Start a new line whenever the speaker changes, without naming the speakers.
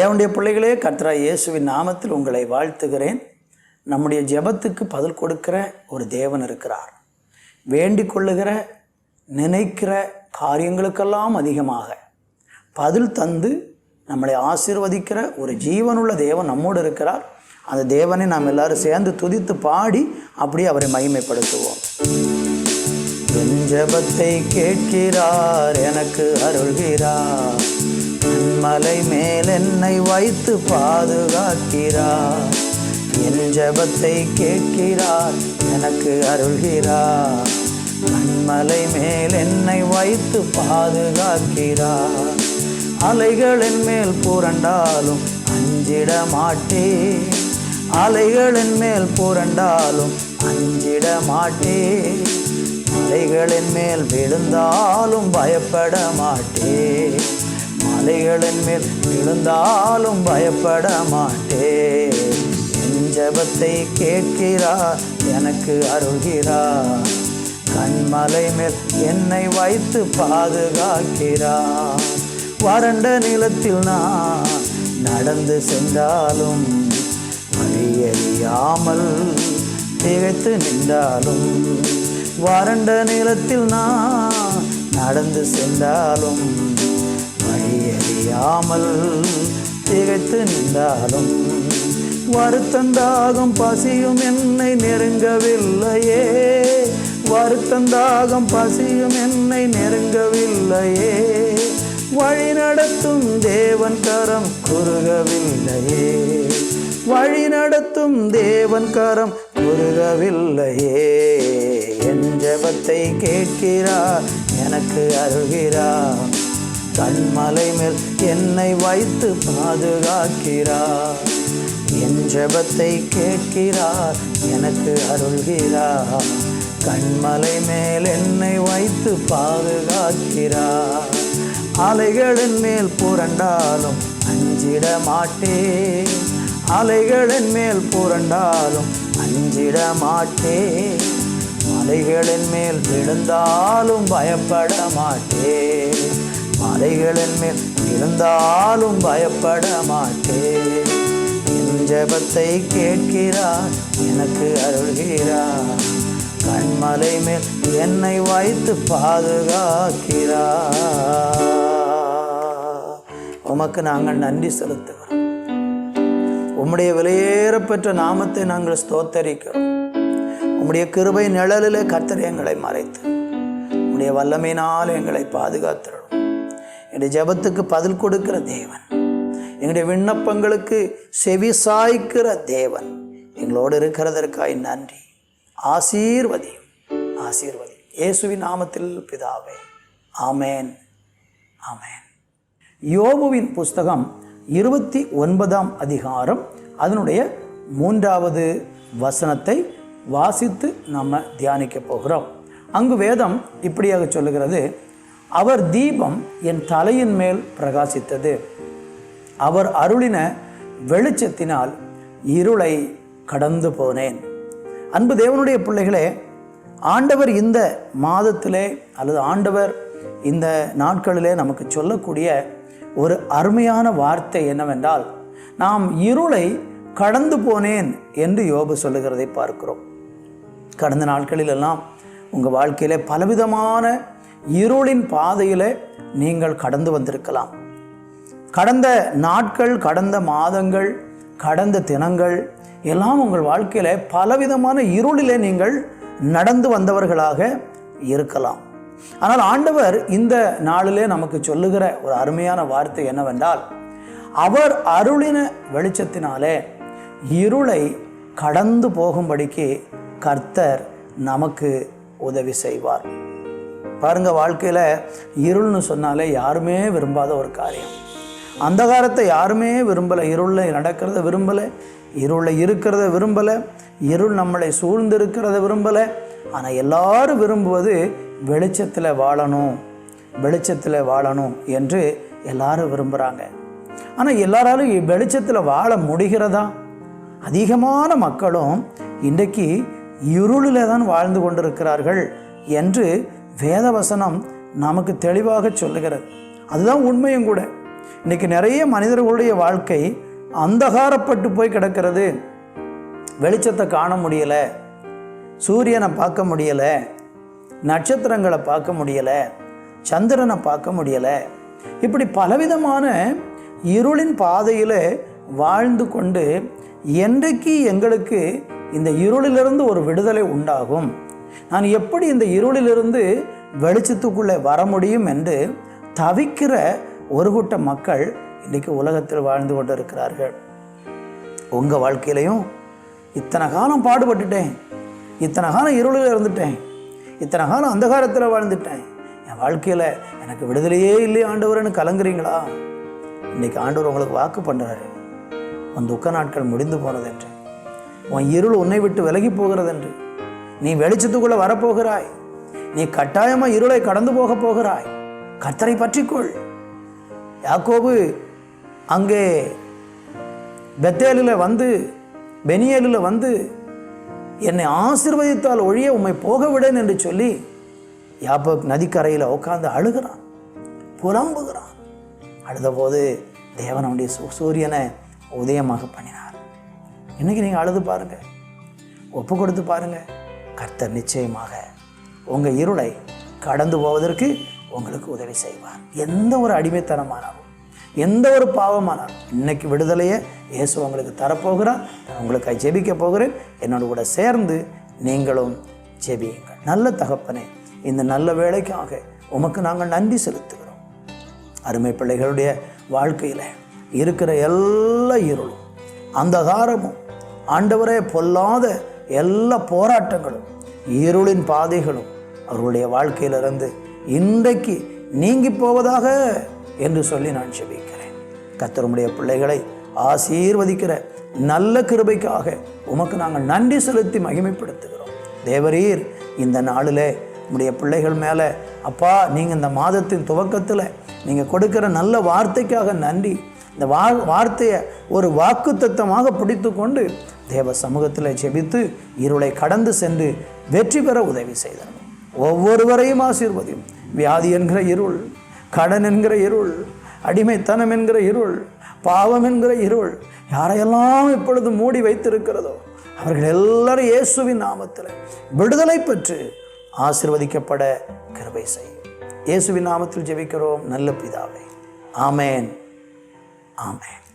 தேவனுடைய பிள்ளைகளே கர்த்தரா இயேசுவின் நாமத்தில் உங்களை வாழ்த்துகிறேன். நம்முடைய ஜெபத்துக்கு பதில் கொடுக்கிற ஒரு தேவன் இருக்கிறார். வேண்டிக் கொள்ளுகிற நினைக்கிற காரியங்களுக்கெல்லாம் அதிகமாக பதில் தந்து நம்மளை ஆசீர்வதிக்கிற ஒரு ஜீவனுள்ள தேவன் நம்மோடு இருக்கிறார். அந்த தேவனை நாம் எல்லாரும் சேர்ந்து துதித்து பாடி அப்படியே அவரை மகிமைப்படுத்துவோம். என் ஜெபத்தை கேட்கிறார் எனக்கு அருள்கிறார். மலை மேல் என்னை வைத்து பாதுகாக்கிறார். என் ஜபத்தை கேட்கிறார் எனக்கு அருள்கிறார். மலை மேல் என்னை வைத்து பாதுகாக்கிறார். அலைகளின் மேல் புரண்டாலும் அஞ்சிட மாட்டேன். அலைகளின் மேல் புரண்டாலும் அஞ்சிட மாட்டேன். அலைகளின் மேல் விழுந்தாலும் பயப்பட மாட்டேன். மலைகளின் மேல் விழுந்தாலும் பயப்பட மாட்டேன். என் ஜெபத்தை கேட்கிறார் எனக்கு அருள்கிறார். கண்மலை மேல் என்னை வைத்து பாதுகாக்கிறார். வறண்ட நிலத்தில் நான் நடந்து சென்றாலும் வழியறியாமல் திகைத்து நின்றாலும் வறண்ட நிலத்தில் நான் நடந்து சென்றாலும் வழியறியாமல் திகைத்து நின்றாலும் வருத்தந்தாகம் பசியும் என்னை நெருங்கவில்லையே. வருத்தந்தாகம் பசியும் என்னை நெருங்கவில்லையே. வழி நடத்தும் தேவன் கரம் குறுகவில்லையே. வழி நடத்தும் தேவன் கரம் குறுகவில்லையே. என் ஜபத்தை கேட்கிறார் எனக்கு அருகிறார் கண்மலை மேல் என்னை வைத்து பாதுகாக்கிறார். என் ஜெபத்தை கேட்கிறார் எனக்கு அருள்கிறார். கண்மலை மேல் என்னை வைத்து பாதுகாக்கிறார். அலைகளின் மேல் புரண்டாலும் அஞ்சிட மாட்டேன். அலைகளின் மேல் புரண்டாலும் அஞ்சிட மாட்டேன். மலைகளின் மேல் விழுந்தாலும் பயப்பட மாட்டேன். மலைகளின் மேல் இருந்தாலும் பயப்பட மாட்டேன். என் ஜெபத்தை கேட்கிறார் எனக்கு அருள்கிறார். கண்மலை மேல் என்னை வைத்து பாதுகாக்கிறார். உமக்கு நாங்கள் நன்றி செலுத்துகிறோம். உம்முடைய விலையேறப்பெற்ற நாமத்தை நாங்கள் ஸ்தோத்தரிக்கிறோம். உம்முடைய கிருபை நிழலிலே கர்த்தர் எங்களை மறைத்து உம்முடைய வல்லமையினால் எங்களை பாதுகாத்துறோம் எங்களுடைய ஜெபத்துக்கு பதில் கொடுக்கிற தேவன். எங்களுடைய விண்ணப்பங்களுக்கு செவி சாய்க்கிற தேவன். எங்களோடு இருக்கிறதற்காய் நன்றி. ஆசீர்வதியும் ஆசீர்வதி இயேசுவின் நாமத்தில் பிதாவே ஆமேன் ஆமேன். யோபுவின் புஸ்தகம் இருபத்தி ஒன்பதாம் அதிகாரம் அதனுடைய மூன்றாவது வசனத்தை வாசித்து நம்ம தியானிக்க போகிறோம். அங்கு வேதம் இப்படியாக சொல்லுகிறது அவர் தீபம் என் தலையின் மேல் பிரகாசித்தது. அவர் அருளின வெளிச்சத்தினால் இருளை கடந்து போனேன். அன்பு தேவனுடைய பிள்ளைகளே ஆண்டவர் இந்த மாதத்திலே அல்லது ஆண்டவர் இந்த நாட்களிலே நமக்கு சொல்லக்கூடிய ஒரு அருமையான வார்த்தை என்னவென்றால் நாம் இருளை கடந்து போனேன் என்று யோபு சொல்லுகிறதை பார்க்கிறோம். கடந்த நாட்களிலெல்லாம் உங்கள் வாழ்க்கையிலே பலவிதமான இருளின் பாதையில் நீங்கள் கடந்து வந்திருக்கலாம். கடந்த நாட்கள் கடந்த மாதங்கள் கடந்த தினங்கள் எல்லாம் உங்கள் வாழ்க்கையில் பலவிதமான இருளிலே நீங்கள் நடந்து வந்தவர்களாக இருக்கலாம். ஆனால் ஆண்டவர் இந்த நாளிலே நமக்கு சொல்லுகிற ஒரு அருமையான வார்த்தை என்னவென்றால் அவர் அருளின வெளிச்சத்தினாலே இருளை கடந்து போகும்படிக்கு கர்த்தர் நமக்கு உதவி செய்வார். பாருங்கள் வாழ்க்கையில் இருள்னு சொன்னாலே யாருமே விரும்பாத ஒரு காரியம். அந்தகாரத்தை யாருமே விரும்பலை இருளில் நடக்கிறத விரும்பலை இருளில் இருக்கிறத விரும்பலை இருள் நம்மளை சூழ்ந்திருக்கிறத விரும்பலை. ஆனால் எல்லாரும் விரும்புவது வெளிச்சத்தில் வாழணும் வெளிச்சத்தில் வாழணும் என்று எல்லாரும் விரும்புகிறாங்க ஆனால் எல்லாராலும் வெளிச்சத்தில் வாழ முடிகிறதா? அதிகமான மக்களும் இன்றைக்கு இருளில் தான் வாழ்ந்து கொண்டிருக்கிறார்கள் என்று வேதவசனம் நமக்கு தெளிவாக சொல்லுகிறது. அதுதான் உண்மையும் கூட. இன்றைக்கி நிறைய மனிதர்களுடைய வாழ்க்கை அந்தகாரப்பட்டு போய் கிடக்கிறது. வெளிச்சத்தை காண முடியலை. சூரியனை பார்க்க முடியலை. நட்சத்திரங்களை பார்க்க முடியலை. சந்திரனை பார்க்க முடியலை. இப்படி பலவிதமான இருளின் பாதையில் வாழ்ந்து கொண்டு என்றைக்கு எங்களுக்கு இந்த இருளிலிருந்து ஒரு விடுதலை உண்டாகும்? நான் எப்படி இந்த இருளிலிருந்து வெளிச்சத்துக்குள்ளே வர முடியும் என்று தவிக்கிற ஒரு கூட்ட மக்கள் இன்றைக்கு உலகத்தில் வாழ்ந்து கொண்டு இருக்கிறார்கள் உங்கள் வாழ்க்கையிலையும் இத்தனை காலம் பாடுபட்டுட்டேன் இத்தனை காலம் இருளில் இருந்துட்டேன் இத்தனை காலம் அந்தகாரத்தில் வாழ்ந்துட்டேன். என் வாழ்க்கையில் எனக்கு விடுதலையே இல்லை ஆண்டவர்னு கலங்குறீங்களா? இன்னைக்கு ஆண்டவர் உங்களுக்கு வாக்கு பண்ணுறாரு உன் துக்க நாட்கள் முடிந்து போனதென்று உன் இருள் உன்னை விட்டு விலகி போகிறதென்று நீ வெளிச்சத்துக்குள்ளே வரப்போகிறாய். நீ கட்டாயமாக இருளை கடந்து போக போகிறாய். கத்தரை பற்றிக்கொள். யாக்கோபு அங்கே பெத்தேலில் வந்து பெனியலில் வந்து என்னை ஆசிர்வதித்தால் ஒழிய உம்மை போக விடேன் என்று சொல்லி யாப்போக் நதிக்கரையில் உட்காந்து அழுகிறான். புலம்புகிறான். அழுதபோது தேவன் அவனுடைய சூரியனை உதயமாக பண்ணினார். இன்னைக்கு நீங்கள் அழுது பாருங்க. ஒப்பு கொடுத்து பாருங்க. கர்த்தர் நிச்சயமாக உங்கள் இருளை கடந்து போவதற்கு உங்களுக்கு உதவி செய்வார். எந்த ஒரு அடிமைத்தனமானாலும் எந்த ஒரு பாவமானாலும் இன்னைக்கு விடுதலையை இயேசு உங்களுக்கு தரப்போகிறார். நான் உங்களுக்கு ஜெபிக்க போகிறேன். என்னோட கூட சேர்ந்து நீங்களும் ஜெபியுங்கள். நல்ல தகப்பனே இந்த நல்ல வேலைக்காக உமக்கு நாங்கள் நன்றி செலுத்துகிறோம். அருமை பிள்ளைகளுடைய வாழ்க்கையில் இருக்கிற எல்லா இருளும் அந்தகாரமும் ஆண்டவரே பொல்லாத எல்லா போராட்டங்களும் இருளின் பாதைகளும் அவர்களுடைய வாழ்க்கையிலிருந்து இன்றைக்கு நீங்கி போவதாக என்று சொல்லி நான் செபிக்கிறேன் கத்தருடைய பிள்ளைகளை ஆசீர்வதிக்கிற நல்ல கிருபைக்காக உமக்கு நாங்கள் நன்றி செலுத்தி மகிமைப்படுத்துகிறோம். தேவரீர் இந்த நாளிலே உடைய பிள்ளைகள் மேலே அப்பா நீங்கள் இந்த மாதத்தின் துவக்கத்தில் நீங்கள் கொடுக்கிற நல்ல வார்த்தைக்காக நன்றி. இந்த வா வார்த்தையை ஒரு வாக்கு பிடித்து கொண்டு தேவ சமூகத்தில் ஜெபித்து இருளை கடந்து சென்று வெற்றி பெற உதவி செய்தார் ஒவ்வொருவரையும் ஆசீர்வதியும். வியாதி என்கிற இருள் கடன் என்கிற இருள் அடிமைத்தனம் என்கிற இருள் பாவம் என்கிற இருள் யாரையெல்லாம் இப்பொழுது மூடி வைத்திருக்கிறதோ அவர்கள் எல்லாரும் இயேசுவின் நாமத்தில் விடுதலை பெற்று ஆசீர்வதிக்கப்பட கிருபை செய்யும். இயேசுவின் நாமத்தில் ஜெபிக்கிறோம். நல்ல பிதாவை. ஆமேன். ஆமேன்